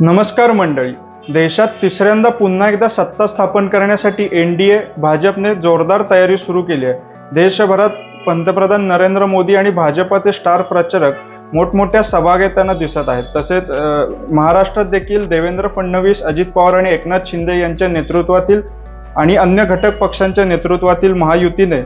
नमस्कार मंडळी. देशात तिसऱ्यांदा पुन्हा एकदा सत्ता स्थापन करण्यासाठी एन डी ए भाजपने जोरदार तयारी सुरू केली आहे. देशभरात पंतप्रधान नरेंद्र मोदी आणि भाजपाचे स्टार प्रचारक मोठमोठ्या सभा घेताना दिसत आहेत. तसेच महाराष्ट्रात देखील देवेंद्र फडणवीस अजित पवार आणि एकनाथ शिंदे यांच्या नेतृत्वातील आणि अन्य घटक पक्षांच्या नेतृत्वातील महायुतीने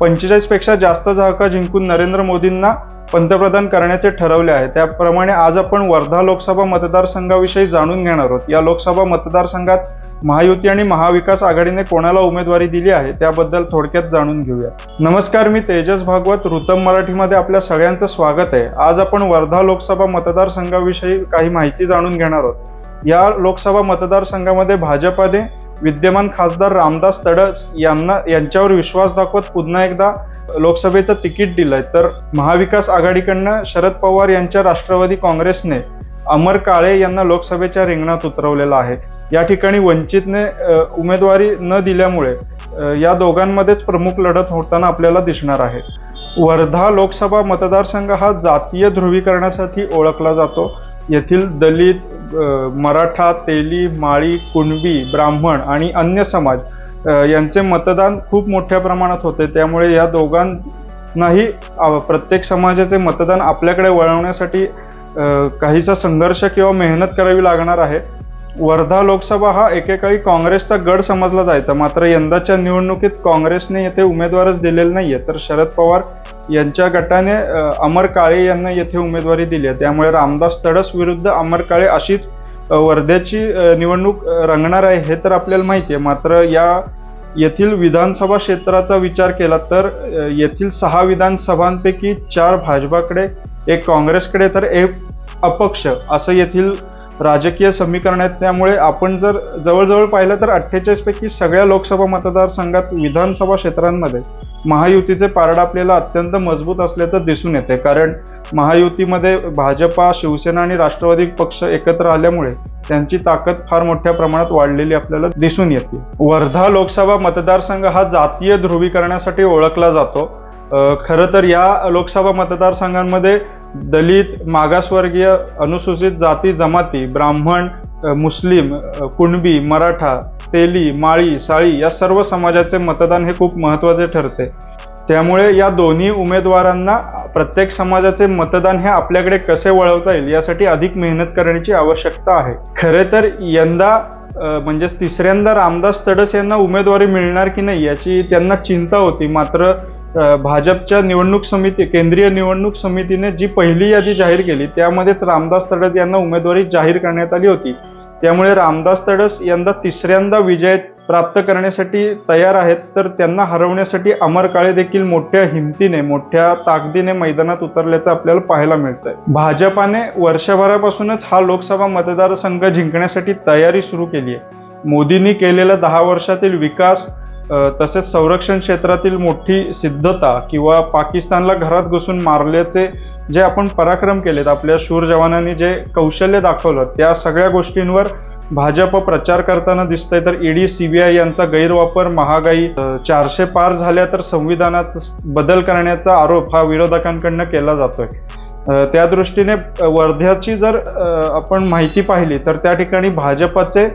पंचेचाळीसपेक्षा जास्त जागा जिंकून नरेंद्र मोदींना पंतप्रधान करण्याचे ठरवले आहे. त्याप्रमाणे आज आपण वर्धा लोकसभा मतदारसंघाविषयी जाणून घेणार आहोत. या लोकसभा मतदारसंघात महायुती आणि महाविकास आघाडीने कोणाला उमेदवारी दिली आहे त्याबद्दल थोडक्यात जाणून घेऊया. नमस्कार मी तेजस भागवत ऋतम मराठीमध्ये आपल्या सगळ्यांचं स्वागत आहे. आज आपण वर्धा लोकसभा मतदारसंघाविषयी काही माहिती जाणून घेणार आहोत. या लोकसभा मतदारसंघामध्ये भाजपाने विद्यमान खासदार रामदास तडस यांना यांच्यावर विश्वास दाखवत पुन्हा एकदा लोकसभेचं तिकीट दिलंय. तर महाविकास आघाडीकडनं शरद पवार यांच्या राष्ट्रवादी काँग्रेसने अमर काळे यांना लोकसभेच्या रिंगणात उतरवलेलं आहे. या ठिकाणी वंचितने उमेदवारी न दिल्यामुळे या दोघांमध्येच प्रमुख लढत होताना आपल्याला दिसणार आहे. वर्धा लोकसभा मतदारसंघ हा जातीय ध्रुवीकरणासाठी ओळखला जातो. येथील दलित मराठा तेली माळी कुणबी ब्राह्मण आणि अन्य समाज यांचे मतदान खूप मोठ्या प्रमाणात होते. त्यामुळे या दोघांनाही प्रत्येक समाजाचे मतदान आपल्याकडे वळवण्यासाठी काहीसा संघर्ष किंवा मेहनत करावी लागणार आहे. वर्धा लोकसभा हा एकेकाळी काँग्रेसचा गड समजला जायचा. मात्र यंदाच्या निवडणुकीत काँग्रेसने येथे उमेदवारच दिलेला नाहीये. तर शरद पवार यांच्या गटाने अमर काळे यांना येथे उमेदवारी दिली आहे. त्यामुळे रामदास तडस विरुद्ध अमर काळे अशीच वर्ध्याची निवडणूक रंगणार आहे हे तर आपल्याला माहिती आहे मात्र या येथील विधानसभा क्षेत्राचा विचार केला तर येथील सहा विधानसभांपैकी चार भाजपाकडे एक काँग्रेसकडे तर एक अपक्ष असं येथील राजकीय समीकरण आहेत त्यामुळे आपण जर जवळजवळ पाहिलं तर अठ्ठेचाळीस पैकी सगळ्या लोकसभा मतदारसंघात विधानसभा क्षेत्रांमध्ये महायुतीचे पारड आपल्याला अत्यंत मजबूत असल्याचं दिसून येते कारण महायुतीमध्ये भाजपा शिवसेना आणि राष्ट्रवादी पक्ष एकत्र आल्यामुळे त्यांची ताकद फार मोठ्या प्रमाणात वाढलेली आपल्याला दिसून येते. वर्धा लोकसभा मतदारसंघ हा जातीय ध्रुवीकरणासाठी ओळखला जातो. खरं तर या लोकसभा मतदारसंघांमध्ये दलित मागासवर्गीय अनुसूचित जाती जमाती ब्राह्मण मुस्लिम कुणबी मराठा तेली माळी साळी या सर्व समाजाचे मतदान हे खूप महत्त्वाचे ठरते. त्यामुळे या दोन्ही उमेदवारांना प्रत्येक समाजाचे मतदान हे आपल्याकडे कसे वळवता येईल यासाठी अधिक मेहनत करण्याची आवश्यकता आहे. खरे तर यंदा म्हणजे म्हणजेच तिसऱ्यांदा रामदास तडस यांना उमेदवारी मिळणार की नाही याची त्यांना चिंता होती. मात्र भाजपच्या निवडणूक समिती केंद्रीय निवडणूक समितीने जी पहिली यादी जाहीर केली त्यामध्येच रामदास तडस यांना उमेदवारी जाहीर करण्यात आली होती. त्यामुळे रामदास तडस यंदा तिसऱ्यांदा विजय प्राप्त करण्यासाठी तयार आहेत तर त्यांना हरवण्यासाठी अमर काळे देखील मोठ्या हिमतीने मोठ्या ताकदीने मैदानात उतरल्याचं आपल्याला पाहायला मिळतंय. भाजपाने वर्षभरापासूनच हा लोकसभा मतदारसंघ जिंकण्यासाठी तयारी सुरू केली आहे. मोदींनी केलेला दहा वर्षातील विकास तसेच संरक्षण क्षेत्रातील मोठी सिद्धता किंवा पाकिस्तानला घरात घुसून मारल्याचे जे आपण पराक्रम केलेत आपल्या शूर जवानांनी जे कौशल्य दाखवलं त्या सगळ्या गोष्टींवर भाजप प्रचार करताना दिसतंय. तर ईडी सीबीआय यांचा गैरवापर महागाई चारशे पार झाल्या तर संविधानात बदल करण्याचा आरोप हा विरोधकांकडनं केला जातोय. त्या दृष्टीने वर्ध्याची जर आपण माहिती पाहिली तर त्या ठिकाणी भाजपचे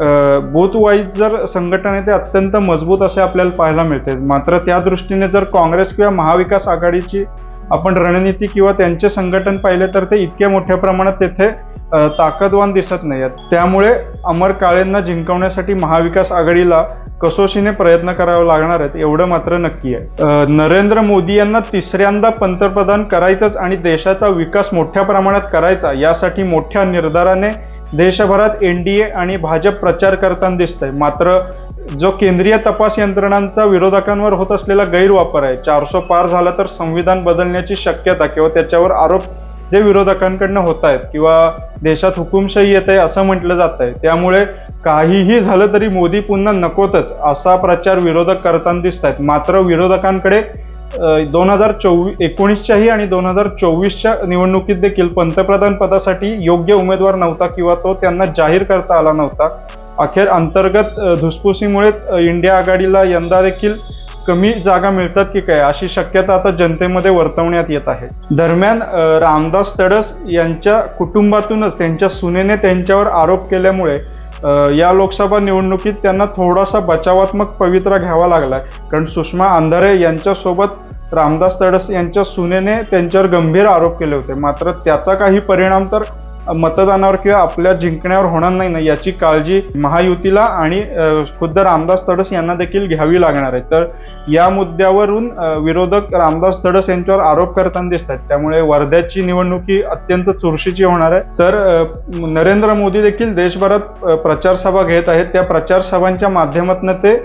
बूथ वाईज जर संघटन आहे ते अत्यंत मजबूत असे आपल्याला पाहायला मिळते. मात्र त्या दृष्टीने जर काँग्रेस किंवा महाविकास आघाडीची आपण रणनीती किंवा त्यांचे संघटन पाहिले तर ते इतक्या मोठ्या प्रमाणात तेथे ताकदवान दिसत नाही आहेत त्यामुळे अमर काळेंना जिंकवण्यासाठी महाविकास आघाडीला कसोशीने प्रयत्न करावे लागणार आहेत एवढं मात्र नक्की आहे. नरेंद्र मोदी यांना तिसऱ्यांदा पंतप्रधान करायचंच आणि देशाचा विकास मोठ्या प्रमाणात करायचा यासाठी मोठ्या निर्धाराने देशभरात एन डी ए आणि भाजप प्रचार करताना दिसतंय. मात्र जो केंद्रीय तपास यंत्रणांचा विरोधकांवर होत असलेला गैरवापर आहे चारशे पार झाला तर संविधान बदलण्याची शक्यता किंवा त्याच्यावर आरोप जे विरोधकांकडनं होत आहेत किंवा देशात हुकुमशाही येत आहे असं म्हटलं जात आहे त्यामुळे काहीही झालं तरी मोदी पुन्हा नकोतच असा प्रचार विरोधक करताना दिसत आहेत मात्र विरोधकांकडे दोन हजार चोवीस एकोणीसच्याही आणि दोन हजार चोवीसच्या निवडणुकीत देखील पंतप्रधान पदासाठी योग्य उमेदवार नव्हता किंवा तो त्यांना जाहीर करता आला नव्हता. अखेर अंतर्गत धुसफुसीमुळेच इंडिया आघाडीला यंदा देखील कमी जागा मिळतात की काय अशी शक्यता आता जनतेमध्ये वर्तवण्यात येत आहे. दरम्यान रामदास तडस यांच्या कुटुंबातूनच त्यांच्या सुनेने त्यांच्यावर आरोप केल्यामुळे या लोकसभा निवडणुकीत त्यांना थोडासा बचावात्मक पवित्रा घ्यावा लागलाय. कारण सुषमा अंधारे यांच्यासोबत रामदास तडस यांच्या सुनेने त्यांच्यावर गंभीर आरोप केले होते. मात्र त्याचा काही परिणाम तर मतदानावर किंवा आपल्या जिंकण्यावर होणार नाही ना याची काळजी महायुतीला आणि खुद्द रामदास तडस यांना देखील घ्यावी लागणार आहे. तर या मुद्द्यावरून विरोधक रामदास तडस यांच्यावर आरोप करताना दिसत आहेत त्यामुळे वर्ध्याची निवडणूक ही अत्यंत चुरशीची होणार आहे. तर नरेंद्र मोदी देखील देशभरात प्रचारसभा घेत आहेत. त्या प्रचार सभांच्या माध्यमातून ते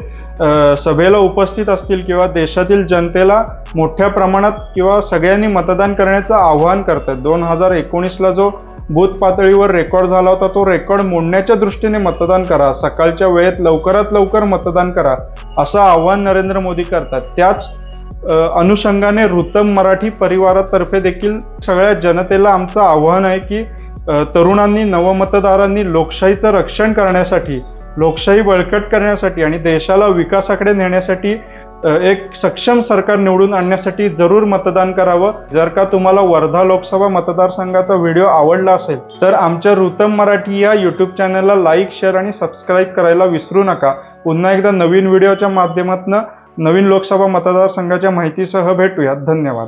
सभेला उपस्थित असतील किंवा देशातील जनतेला मोठ्या प्रमाणात किंवा सगळ्यांनी मतदान करण्याचं आवाहन करतात. दोन हजार एकोणीसला जो बूथ पातळीवर रेकॉर्ड झाला होता तो रेकॉर्ड मोडण्याच्या दृष्टीने मतदान करा. सकाळच्या वेळेत लवकरात लवकर मतदान करा असं आवाहन नरेंद्र मोदी करतात. त्याच अनुषंगाने ऋतम मराठी परिवारातर्फे देखील सगळ्या जनतेला आमचं आव्हान आहे की तरुणांनी नवमतदारांनी लोकशाहीचं रक्षण करण्यासाठी लोकशाही बळकट करण्यासाठी आणि देशाला विकासाकडे नेण्यासाठी एक सक्षम सरकार निवडून आणण्यासाठी जरूर मतदान करावं. जर का तुम्हाला वर्धा लोकसभा मतदारसंघाचा व्हिडिओ आवडला असेल तर आमच्या ऋतम मराठी या यूट्यूब चॅनलला लाईक शेअर आणि सबस्क्राईब करायला विसरू नका. पुन्हा एकदा नवीन व्हिडिओच्या माध्यमातून नवीन लोकसभा मतदारसंघाच्या माहितीसह भेटूयात. धन्यवाद.